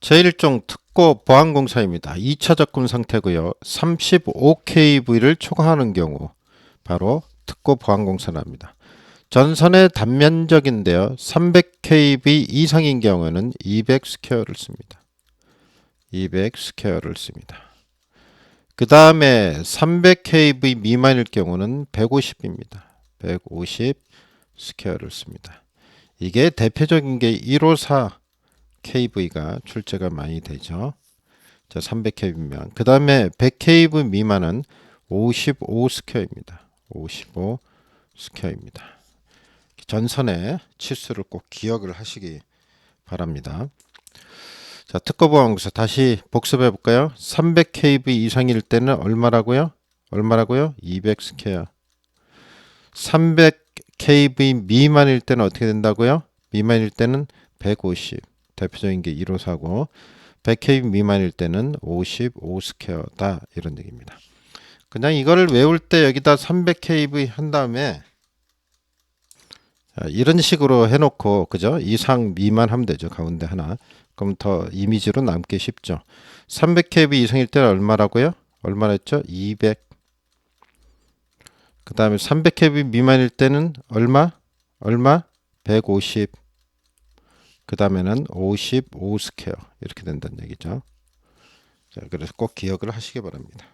제1종 특고 보안공사입니다. 2차 접근 상태고요. 35kV를 초과하는 경우 바로 특고 보안공사랍니다. 전선의 단면적인데요. 300kV 이상인 경우에는 200 스퀘어를 씁니다. 200 스퀘어를 씁니다. 그 다음에 300kV 미만일 경우는 150입니다. 150 스퀘어를 씁니다. 이게 대표적인 게 154 KV가 출제가 많이 되죠. 자, 300kV면 그 다음에 100kV 미만은 55 스퀘어입니다. 55 스퀘어입니다. 전선의 치수를 꼭 기억을 하시기 바랍니다. 자, 특허보안공사 다시 복습해 볼까요? 300kV 이상일 때는 얼마라고요? 얼마라고요? 200 스퀘어. 300kV 미만일 때는 어떻게 된다고요? 미만일 때는 150. 대표적인 게 154고 100kV 미만일 때는 55 스퀘어다 이런 얘기입니다. 그냥 이거를 외울 때 여기다 300kV 한 다음에 자, 이런 식으로 해놓고 그죠? 이상 미만 하면 되죠. 가운데 하나. 그럼 더 이미지로 남기 쉽죠. 300kV 이상일 때는 얼마라고요? 얼마나 했죠? 200. 그 다음에 300kV 미만일 때는 얼마? 얼마? 150. 그 다음에는 55 스퀘어 이렇게 된다는 얘기죠. 자, 그래서 꼭 기억을 하시기 바랍니다.